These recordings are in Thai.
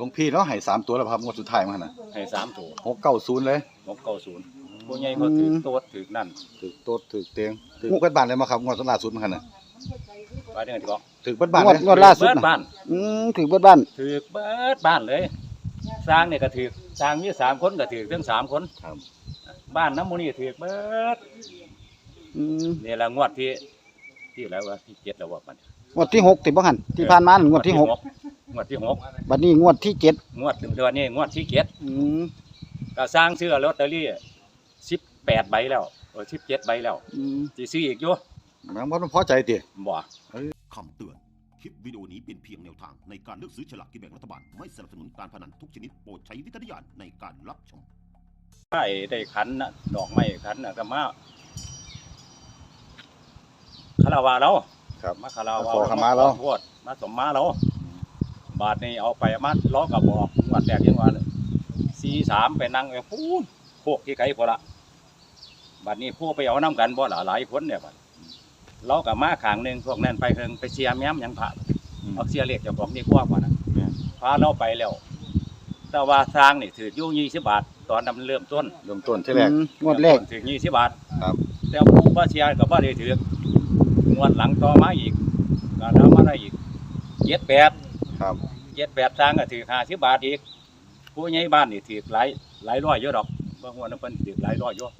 หลวงพี่เนาะให้สามตัวแล้วครับงวดสุดท้ายมาหั่นน่ะให้สามตัวหกเก้าศูนย์เลย หกเก้าศูนย์ผู้ใหญ่เขาถือโต๊ดถือนั่นถึกโต๊ดถึกเตียงถึกเบิดบ้านเลยมาครับงวดล่าสุดมาหั่นน่ะว่าเนี่ยก็ถึกเบิดบ้านงวดเลยงวดล่าสุดเบิดน่ะบ้าน อืมถือเบิดบ้านถือเบิดบ้านเลย สร้างเนี่ยก็ถือสร้างมีสามคนก็ถือทั้งสามคน ครับบ้านน้ำมูนี่ถือเบิดอืมนี่ละงวดที่ที่แล้วว่าที่เจ็ดแล้วว่ามันงวดที่หกติบ่หันที่ผ่านมานั่นงวดที่หก งวดที่หกบัดนี้งวดที่เจ็ดงวดเดือนนี้งวดที่เจ็ดอืมก็สร้างซื้อลอตเตอรี่สิบแปดใบแล้วเออสิบเจ็ดใบแล้วอืมสิซื้ออีกอยู่มันบ่พอใจติบ่คำเตือน คลิปวิดีโอนี้เป็นเพียงแนวทางในการเลือกซื้อฉลากกินแบ่งรัฐบาล ไม่สนับสนุนการพนันทุกชนิดโปรดใช้วิจารณญาณในการรับชมได้ได้ขันน่ะดอกไม้ขันน่ะก็มาคาราวาเราครับมาคาราวาขอขมาเราขโทษมาสมมาเรา บาทนี้เอาไปมาล้อกับบอกงวดแรกยังว่าสี่สามไปนั่งไอ้พูนพวกที่ไกลพอละบัดนี้พวกไปเอาน้ำกันบ่หลาหลายคนเนี่ยบัดเรากับมาขางหนึ่งพวกนั้นไปเพิ่งไปเชียร์แม้มหยังผ่าเอาเสียเล็กเจ้าของนี่กว้างกว่านะพาเราไปแล้วแต่ว่าสร้างนี่ถืออยู่ยี่สิบบาท ตอนนั้นมันเริ่มต้นเริ่มต้นที่แรกอืมงวดแรกถึงยี่สิบบาทครับ แต่ผู้ว่าเชียร์กับว่าได้ถืองวดหลังต่อมาอีกก็ทำมาได้อีกเจ็ดแปด ครับเจ็ดแปดสร้างก็ถือห้าสิบบาทอีกผู้ใหญ่บ้านนี่ถือหลายหลายร้อยเยอะดอกบางงวดนั้นเพิ่นถือหลายร้อยเยอะ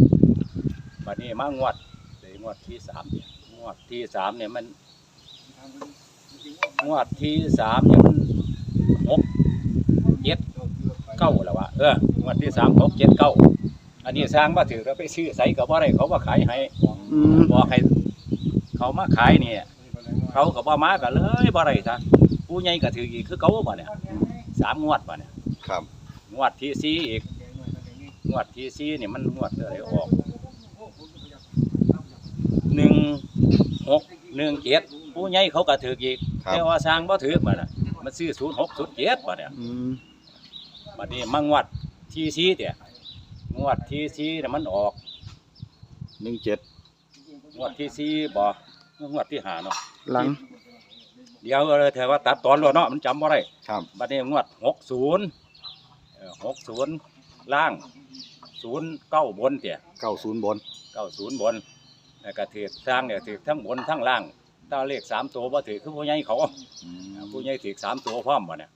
บัดนี้มางวดเลยงวดที่สามเนี่ยงวดที่สามเนี่ยมันงวดที่สามเนี่ยมันหกเจ็ดเก้าแล้ววะเอองวดที่สามหกเจ็ดเก้าอันนี้สร้างมาถือแล้วไปซื้อใส่กับว่าไรเขาว่าขายให้อืมบอกให้เขามาขายเนี่ยเขากับว่ามากันเลยบ่ไรซะ ผู้ใหญ่ก็ถืออีกคือเขาบ่เนี่ยสามงวดบ่เนี่ยครับงวดที่สี่อีกงวดที่สี่เนี่ยมันงวดอะไรออกหนึ่งหกหนึ่งเจ็ดผู้ใหญ่เขาก็ถืออีกครับแต่ว่าสร้างบ่ถือบ่น่ะมันซื้อศูนย์หกศูนย์เจ็ดบ่เนี่ยอืมบัดนี้มางวดที่สี่เตี่ยงวดที่สี่เนี่ยมันออก หนึ่งเจ็ดงวดที่สี่บ่งวดที่ห้าเนาะ หลัง เดี๋ยวเออแต่ว่าตัดตอนแล้วเนาะมันจำบ่ได้ครับบัดนี้งวดหกศูนย์หกศูนย์ล่างศูนย์เก้าบนเตี่ยเก้าศูนย์บนเก้าศูนย์บนแล้วก็ถือสร้างเนี่ยถือทั้งบนทั้งล่างถ้าเลขสามตัวบ่ถือคือผู้ใหญ่เขาอืมผู้ใหญ่ถือสามตัวพร้อมบ่เนี่ย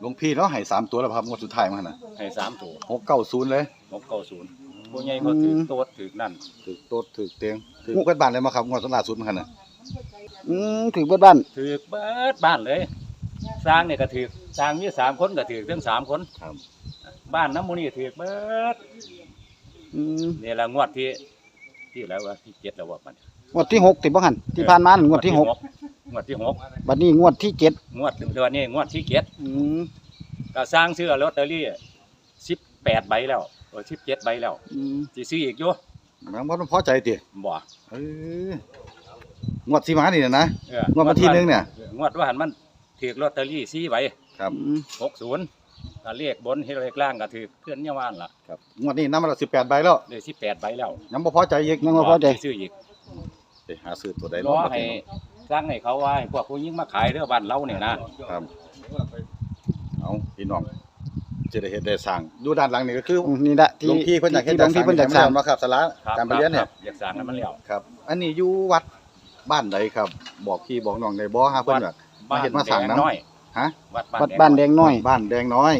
หลวงพี่เนาะให้สามตัวแล้วครับงวดสุดท้ายมาหั่นน่ะให้สามตัวหกเก้าศูนย์เลยหกเก้าศูนย์ผู้ใหญ่เขาถือโต๊ดถือนั่นถึกโต๊ดถึกเตียงถึกเบิดบ้านเลยมาครับงวดล่าสุดมาหั่นน่ะ อืมถือเบิดบ้าน ถือเบิดบ้านเลย สร้างเนี่ยก็ถือสร้างมีสามคนก็ถือทั้งสามคนครับ บ้านน้ำมูนี่ถือเบิดอืมนี่ละงวดที่ ที่แล้วว่าที่เจ็ดแล้วว่ามันงวดที่หกติบ่หันที่ผ่านมานั่นงวดที่หกงวดที่หกบัดนี้งวดที่เจ็ดงวดเดือนนี้งวดที่เจ็ดอืมก็สร้างซื้อลอตเตอรี่สิบแปดใบแล้วเออสิบเจ็ดใบแล้วอืมสิซื้ออีกอยู่มันบ่พอใจติบ่เออ งวดสิมานี่น่ะนะเอองวดวันที่หนึ่งเนี่ยงวดว่าหันมันถือลอตเตอรี่สี่ใบครับ อืมหกศูนย์ก็เลขบนเลขล่างก็ถือเพื่อนเนี่ยว่านล่ะครับงวดนี้นำมาแล้ว18ใบแล้วเลยสิบแปดใบแล้วยังบ่พอใจอีกยังบ่พอใจสิซื้ออีกไปหาซื้อตัวใดรเนาะอให้สร้างให้เขาว่าให้พวกผู้ยิ่งมาขายเด้อบ้านเราเนี่ยนะครับ เอาพี่น้องจะได้เฮ็ดได้สร้างดูด้านหลังนี่ก็คืออืมนี่แหละที่หลวงพี่เพิ่นอยากเฮ็ดที่หลวงพี่เพิ่นอยากสร้างมาครับสาระครับการประเรียนเนี่ยครับอยากสร้างให้มันแล้วครับ อันนี้อยู่วัด บ้านใดครับ บอกพี่บอกน้องได้บ่หาเพิ่นอยากมาเฮ็ดมาสร้างแดนะน้อยฮะวัดวัดบ้านแดงน้อย บ้านแดงน้อย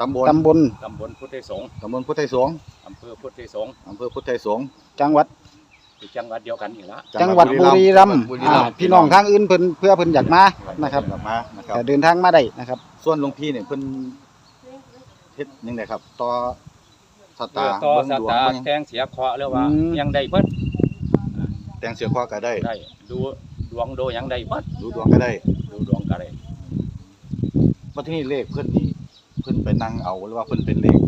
ตำบลตำบลตำบลพุทธไทยสงฆ์ตำบลพุทธไทยสงฆ์อำเภอพุทธไทยสงฆ์อำเภอพุทธไทยสงฆ์จังหวัดที่จังหวัดเดียวกันนี่ละจังหวัดบุรีรัมย์บุรีอ่ารัมย์พี่น้องทางอื่นเพิ่นเพื่อเพิ่นอยากมานะครับกลับมานะครับ แต่เดินทางมาได้นะครับ ส่วนหลวงพี่เนี่ยเพิ่นเฮ็ดยังไงครับ ต่อสเพื่ตาอต่อเบิ่งสดวงตาเบิ่งแตงเสียเคราะห์แล้วว่า อืม ยังได้เบิด แต่งเสือคว้าก็ได้ ได้ ดูดวงโดยังได้เบิดดูดวงก็ได้ดูดวงก็ได้ว่าที่นี่เลขเพิ่นนี่เพิ่นไปนั่งเอาหรือว่าเพิ่นเป็นเลข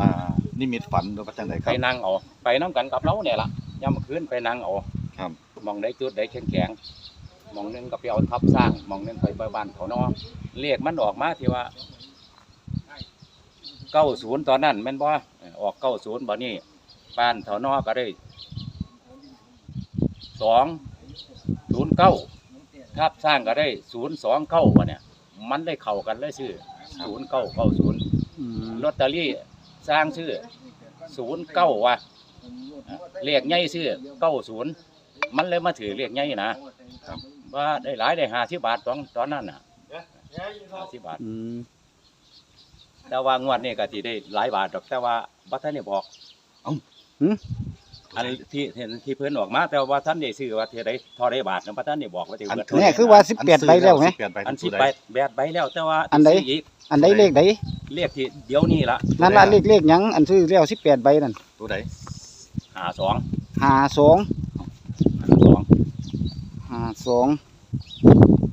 อ่า นิมิตฝันหรือว่าจังไดคไปรับ นั่งเอาไปน้ำกันกับเราเนี่ยล่ะย่ำคืนไปนั่งเอาครับ มองได้จุดได้แข็งแข็งๆมองหนึงก็ไปเอาทับสร้างมองหนึงไปเบอร์บ้านเขาเนอเลขมันออกมาที่ว่าเก้าศูนย์ตอนนั้นแม่นบ่เออออกเก้าศูนย์บ่นี่บ้านเขานอก็ได้ สองศูนย์เก้าทับสร้างก็ได้ศูนย์สองเก้าบ่เนี่ยอมันได้เข้ากันเลยซื้อศูนย์เก้าเก้าศูนย์อืมลอตเตอรี่สร้างซื้อศูนย์เก้าว่ะเลขใหญ่ซื้อเก้าศูนย์มันเลยมาถือเลขใหญ่นะว่าได้หลายได้ห้าสิบบาทตอนตอนนั้นน่ะห้าสิบบาทอืมแต่ว่างวดนี้ก็สิได้หลายบาทดอกแต่ว่าบ่ทันได้บอกหึอั นที่เห็นที่เพิ่นออกมา แต่ว่าท่านได้ซื้อว่าเท่าใดเท่าใดบาทนะบ่ทันได้บอกว่าสิเบิดแน่คือว่าสิบแปดใบแล้วไหม18ใบอันตัสิวบใดใบแบดใบแล้วแต่ว่าอันใด ซื้อีกอันใดเลขใดเลขที่เดี๋ยวนี้ล่ะนั่นล่ะเลขเลขหยังอันซื้อแล้วสิบแปดใบนั่นตัวใดหาสองหาสองหาสองหาสอง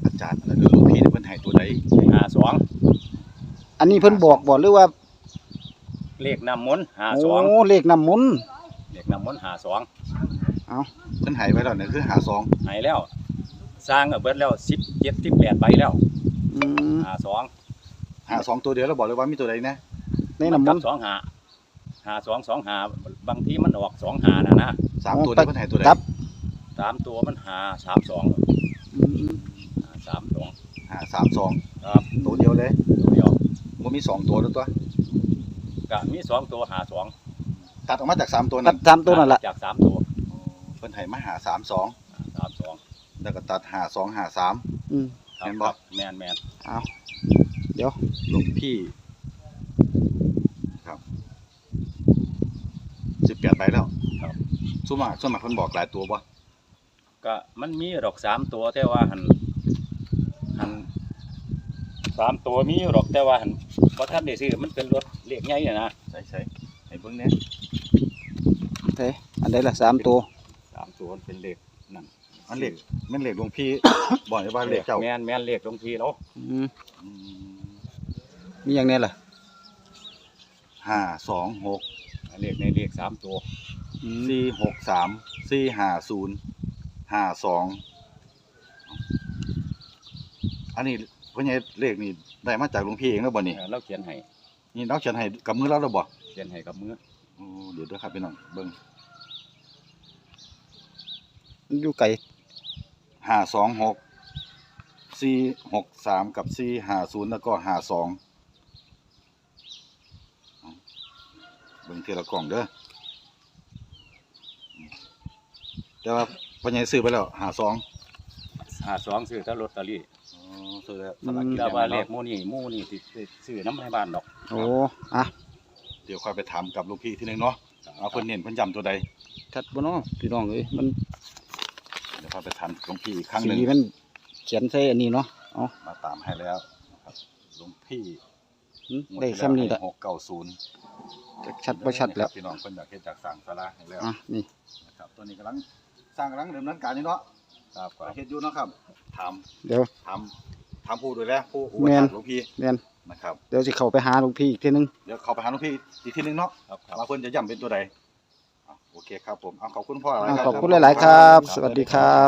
อาจารย์อะไรหรือหลวงพี่เนี่ยเพิ่นให้ตัวใดหาสองอันนี้เพิ่นบอกบ่หรือว่าเลขน้ำมนต์หาโอ้สองเลขน้ำมนต์ เลขน้ำมนต์หาสองเพิ่นให้ไว้แล้วเนี่ยคือหาสองให้แล้ว สร้างเอาเบิดแล้วสิบเจ็ดสิบแปดใบแล้วอืมหาสองหาสองตัวเดียวแล้วบอกเลยว่ามีตัวใดนะในน้ำมกันต์ สองหาหาสองสองหาบางทีมันออกสองหานะนะสามอ๋อตัวเดียวเพิ่นให้ตัวใดครับ สามตัวมันหาสามสองอืมหาสามสองหาสามสองครับตัวเดียวเลยตัวเดียวบ่มีสองตัวแล้วตัวก็มีสองตัวหาสอง ตัดออกมาจากสามตัวตันั้ดนตามตัวนั่นล่ะ จากสามตัวเพิ่นให้มาหาสามสองสามสองแล้วก็ตัดหาสองหาสาม อืม ครับแม่นบ่ ครับแมนแมนเอาเดี๋ยว หลวงพี่ครับสิบแปดใบแล้วครับส่วนมากส่วนมากเพิ่นบอกหลายตัวบ่ก็มันมีดอกสามตัวแต่ว่าหันหันสามตัวมีอยู่ดอกแต่ว่าหันพอท่านได้ซื้อมันเป็นรถเลขใหญ่อะนะใช่ใช่ให้เบิ่งเนี่ ยเฮ้ยอันใดล่ะสามตัวสามตัวมันเป็นเลขนั่นอันเลขแม่นเลขหลวงพี่ บอกเลยว่าเลขเจ้าแมนแมนเลขตรงทีแล้วอืมอืมมีอย่างนี้ล่ะห้าสองหกเลขในเลขสามตัวอืมสี่หกสามสี่ห้าศูนย์ห้าสองอันนี้เพิ่นใหญ่เลขนี่ได้มาจากหลวงพี่เองแล้วบ่นี่เออเราเขียนให้นี่น้องเขียนให้กับมือเราแล้วบ่เขียนให้กับมือโอ้ เดี๋ยวเด้วยครับพี่น้องเบิ่งมันอยู่ไกลห้าสองหกสี่หกสามกับสี่ห้าศูนย์แล้วก็ห้าสองเบิ่งทีละกล่องเด้อแต่ว่าพ่อใหญ่ซื้อไปแล้วห้าสองหาสองซื้อถ้าลอตเตอรี่อ๋อซื้อแล้วสลากกินแต่แบ่งว่ารัฐเลบาขลหมู่นี่หมู่นี่ที่ซื้อน้ำในบ้านดอก โอ้อะ เดี๋ยวค่อยไปถามกับลูกพี่ทีนึงเนาะเอาเพิ่นเน้นเพิ่นย้ำตัวใดชัดบ่เนาะพี่น้องเอ้ยมันเดี๋ยวค่อยไปถามหลวงพี่อีกครั้งหสีนึ่งมันเขียนใส่อันนี้เนาะเอามาตามให้แล้วนะครับหลวงพี่อืมได้ซ้ำนี่ละหกเก้าศูนย์จะชัดบ่ชัดแล้วพี่น้องเพิ่นอยากเฮ็ดจากสั่งสาราให้แล้วอะนี่นะครับตัวนี้กำลังสร้างกำลังดำเนินการอยู่เนาะครับคก็รับเฮ็ดอยู่เนาะครับถามเดี๋ยวถามถามผู้ดูแลผู้อุปแม่นถัมภ์หลวงพี่แม่น นะครับ เดี๋ยวสิเข้าไปหาหลวงพี่อีกทีนึง เดี๋ยวเขาไปหาหลวงพี่อีกทีนึงเนาะครับครับ ว่าเพิ่นจะย้ำเป็นตัวใดอะโอเคครับผมเอาขอบคุณพ่อหลายอะๆขอบคุณหลาย ๆ ครับ สวัสดีครับ